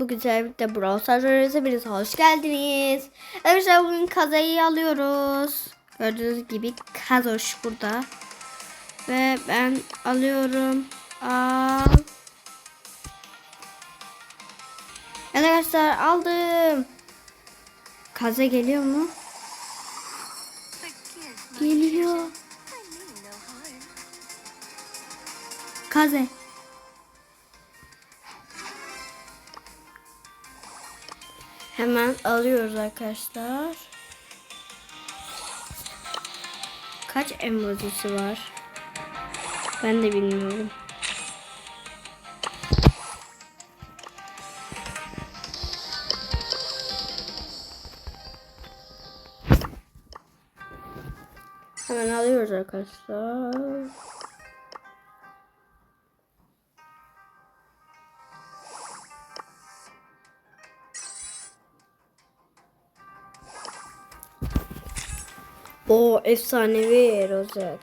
Bu güzel bir de Brawl Stars hepiniz hoş geldiniz. Arkadaşlar bugün kazayı alıyoruz. Gördüğünüz gibi kazoş burada. Ve ben alıyorum. Al. Arkadaşlar aldım. Kaza geliyor mu? Geliyor. Kaze. Hemen alıyoruz arkadaşlar. Kaç emojisi var? Ben de bilmiyorum. Hemen alıyoruz arkadaşlar. O efsanevi rozet.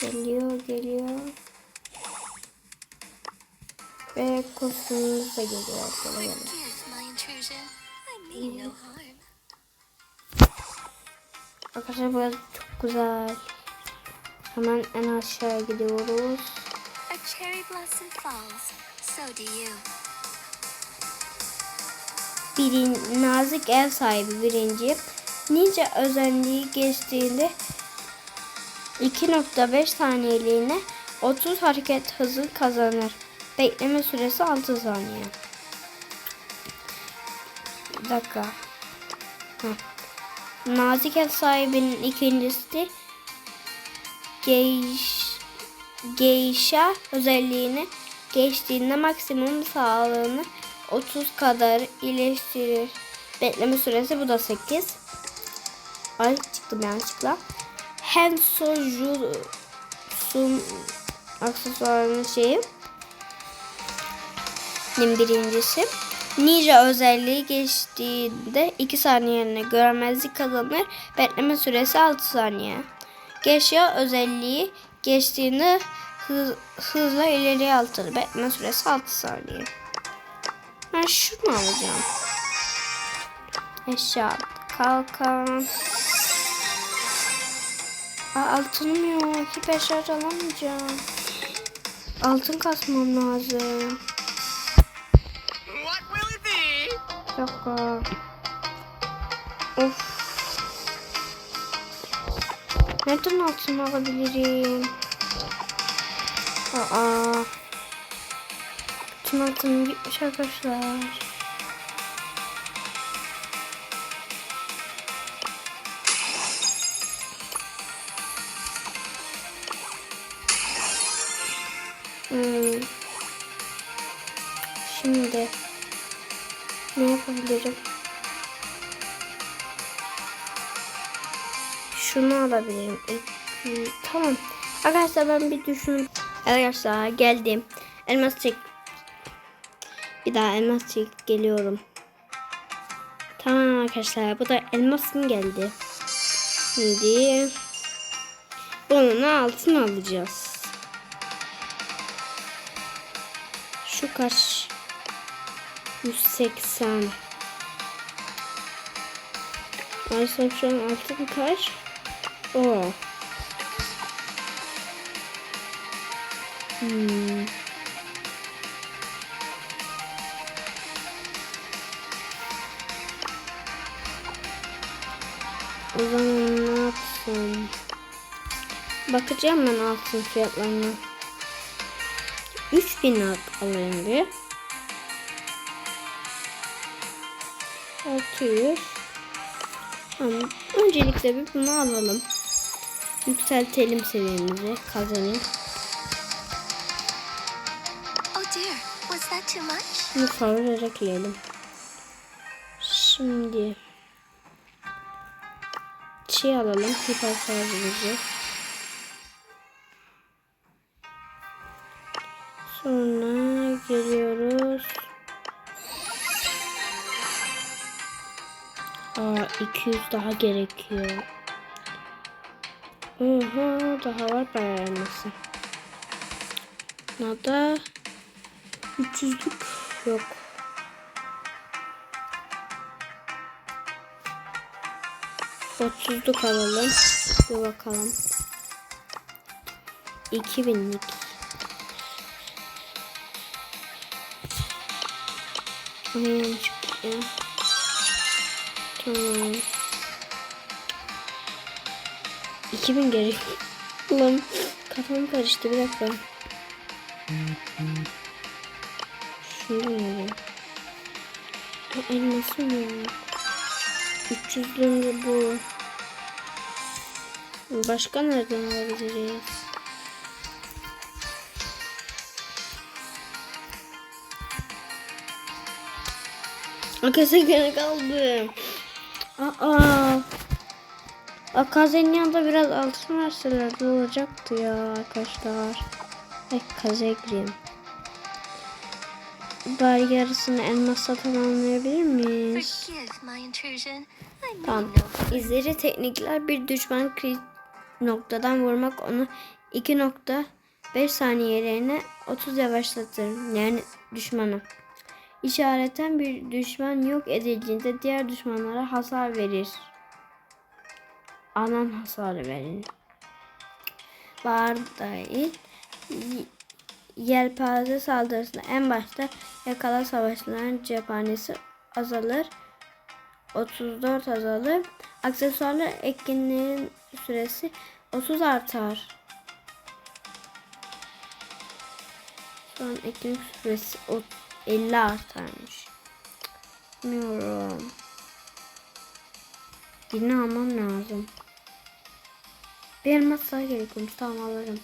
Geliyor geliyor. Ve kostümümüz de geliyor. Harm. Arkadaşlar burası çok güzel. Hemen en aşağıya gidiyoruz. A cherry blossom falls. So do you. Birin, nazik ev sahibi birinci. Ninja özelliği geçtiğinde 2.5 saniyeliğine 30 hareket hızı kazanır. Bekleme süresi 6 saniye. Bir dakika. Heh. Nazik ev sahibinin ikincisi Geiş, Geisha özelliğini geçtiğinde maksimum sağlığını 30 kadar iyileştirir. Bekleme süresi bu da 8. Ay çıktım yanlışlıkla. Henso Jutsu'nun aksesuarının şeyi. Nin birincisi. Ninja özelliği geçtiğinde 2 saniyeline görmezlik kazanır. Bekleme süresi 6 saniye. Geisha özelliği geçtiğinde hız, hızla ileriye altır. Bekleme süresi 6 saniye. Ben şunu alacağım. Eşya, kalkan. Aa, altınım yok. Hiç eşya alamayacağım. Altın kasmam lazım. What will it be? Bir dakika. Of. Nereden altın alabilirim? Aa. Bütün altınım gitmiş arkadaşlar. Hmm. Şimdi ne yapabilirim? Şunu alabilirim. İki- Tamam. Arkadaşlar ben bir düşün. Arkadaşlar geldim. Elmas çek. Bir daha elmas çek geliyorum. Tamam arkadaşlar bu da elmasım geldi. Şimdi bunun altın alacağız. Şu kaç? 180. Maalesef şu an altın kaç? O. Hmm. O zaman ne yapsam? Bakacağım ben altın fiyatlarına. 3000 al- alayım bir. 600. Tamam. Öncelikle bir bunu alalım. Yükseltelim seviyemizi. Kazanın. Oh? Bunu kavurarak yiyelim. Şimdi şey alalım. Hiper şarjımızı. Sonra geliyoruz. Aa 200 daha gerekiyor. Oha daha var bayağı elması. Buna da 300'lük yok. Otuzluk alalım. Bir bakalım. 2000'lik. Ayağım çıktı. Tamam. 2000 gerek. Ulan kafam karıştı bir dakika. Şunu yedim. Elması mı yok? 300 lira bu. Başka nereden alabiliriz? Arkadaşlar gene kaldı. Aa. Akaze'nin yanında biraz altın verseler ne olacaktı ya arkadaşlar. Ay kazaya gireyim. Bari yarısını elmasla tamamlayabilir miyiz? Tamam. İzleri teknikler bir düşman kritik noktadan vurmak onu 2.5 saniyelerine 30 yavaşlatır. Yani düşmanı. İşareten bir düşman yok edildiğinde diğer düşmanlara hasar verir. Alan hasarı verir. Bardayı yelpaze saldırısında en başta yakala savaşçıların cephanesi azalır. 34 azalır. Aksesuarlar etkinlerin süresi 30 artar. An etkinlik süresi o- 50 artarmış. Bilmiyorum. Birini almam lazım. Bir elmas daha gerekiyormuş. Tamam alırım.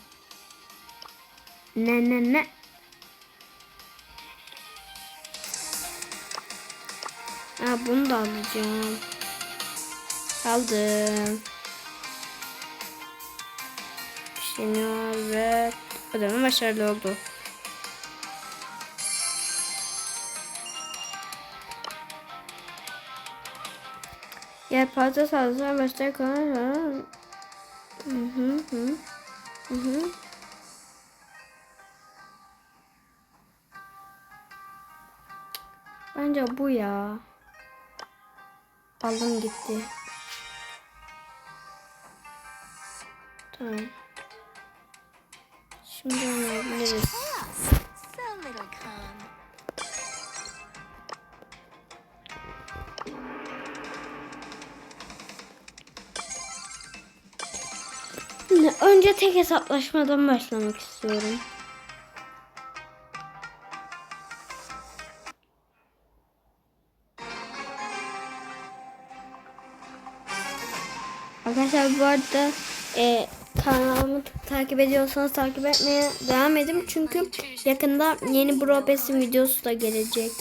Ne ne ne. Bunu da alacağım. Aldım. Pişiniyor ve ödeme başarılı oldu. Yelpaze saldırıya başlayan kadar Hı hı hı. Hı hı. Bence bu ya. Aldım gitti. Tamam. Şimdi onu alabiliriz. önce tek hesaplaşmadan başlamak istiyorum. Arkadaşlar bu arada e, kanalımı takip ediyorsanız takip etmeye devam edin. Çünkü yakında yeni Bro videosu da gelecek.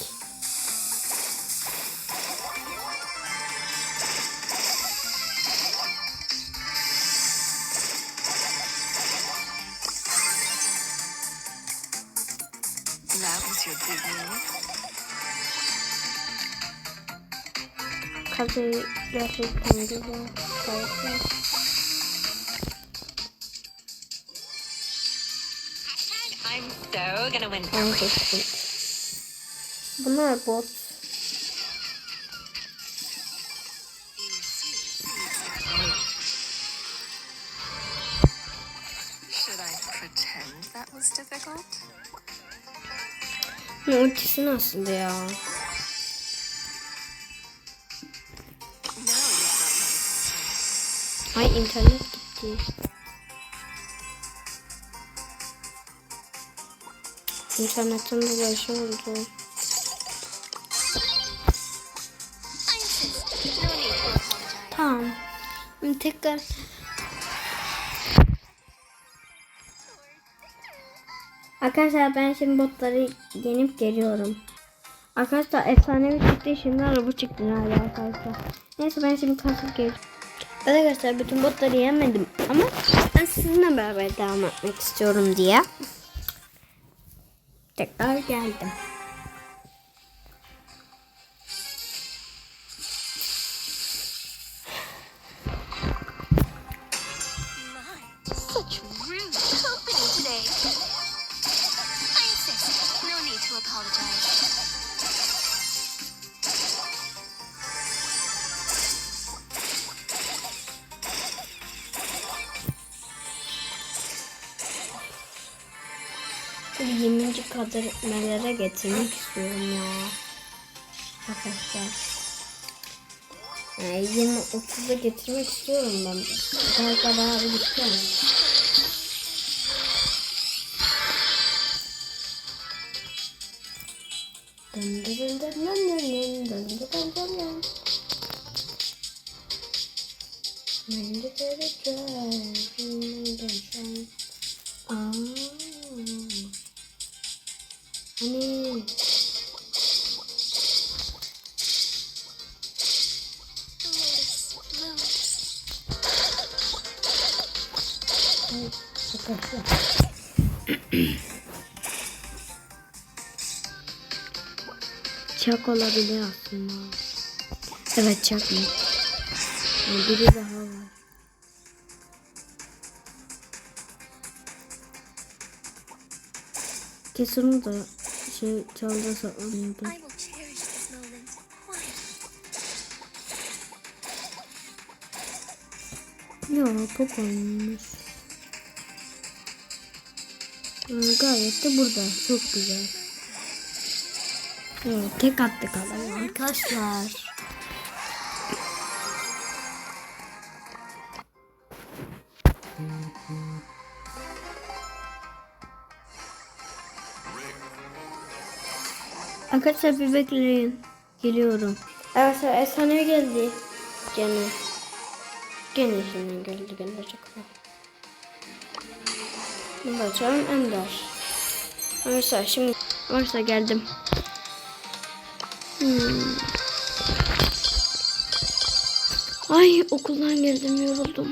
That was your big move. Kazayı gerçekten güzel. Gayet I'm so gonna win. Ben seçtim. Bunlar bot. Should I pretend that was difficult? Bu ultisi nasıl ya? Ay internet gitti. İnternetten dolayı şey oldu. Tamam. Tekrar Arkadaşlar ben şimdi botları yenip geliyorum. Arkadaşlar efsanevi çıktı şimdi araba çıktı hala arkadaşlar. Neyse ben şimdi kasıp geliyorum. Arkadaşlar bütün botları yemedim ama ben sizinle beraber devam etmek istiyorum diye. Tekrar geldim. 20. kadırmelere getirmek istiyorum ya. Arkadaşlar. Yani 20-30'a getirmek istiyorum ben. Galiba bayağı bir gitti yani. Dın dın dın dın dın dın dın dın dın dın de göreceğim, ben de göreceğim. Aa. Hani. Çak olabilir aslında. Evet çak mı? Biri daha var. Kesin o da şey çalda saklanıyordu. I will cherish this moment quietly. Ya top olmuş. Aa, gayet de burada. Çok güzel. Evet, tek attık adam arkadaşlar. Arkadaşlar bir bekleyin. Geliyorum. Arkadaşlar efsane geldi. Gene. Gene şimdi geldi gelecek. Bunu açalım Ender. Arkadaşlar şimdi Arkadaşlar geldim. Hmm. Ay okuldan geldim yoruldum.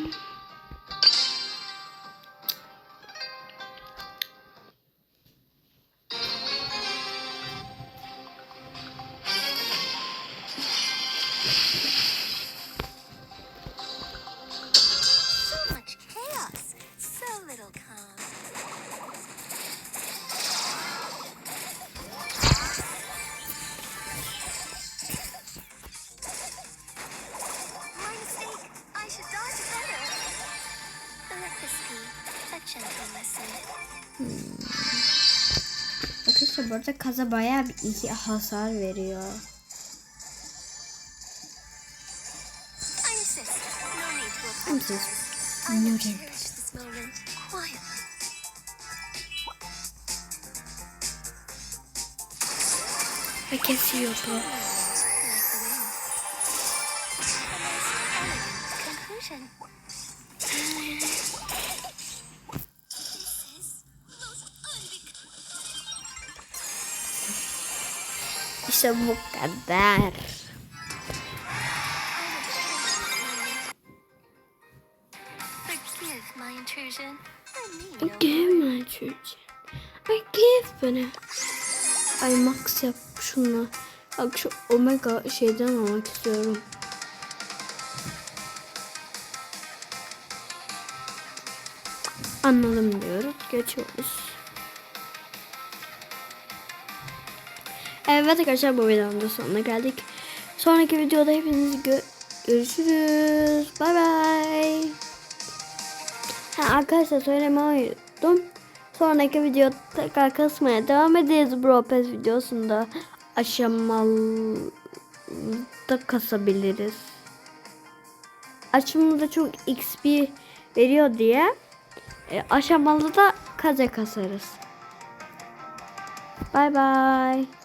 arkadaşlar bu kaza bayağı bir iyi hasar veriyor. I can see you, bro. İşte bu kadar. My çocuğum. Ay give bana. Ay max yap şunu. Bak şu omega şeyden almak istiyorum. Anladım diyoruz. Geçiyoruz. Evet arkadaşlar bu videonun da sonuna geldik. Sonraki videoda hepiniz gö- görüşürüz. Bay bay. Arkadaşlar söylemeyi unuttum. Sonraki video tekrar kasmaya devam edeceğiz Bro Pass videosunda. Aşamalı da kasabiliriz. Açımında çok XP veriyor diye e, aşamalı da kaze kasarız. Bay bay.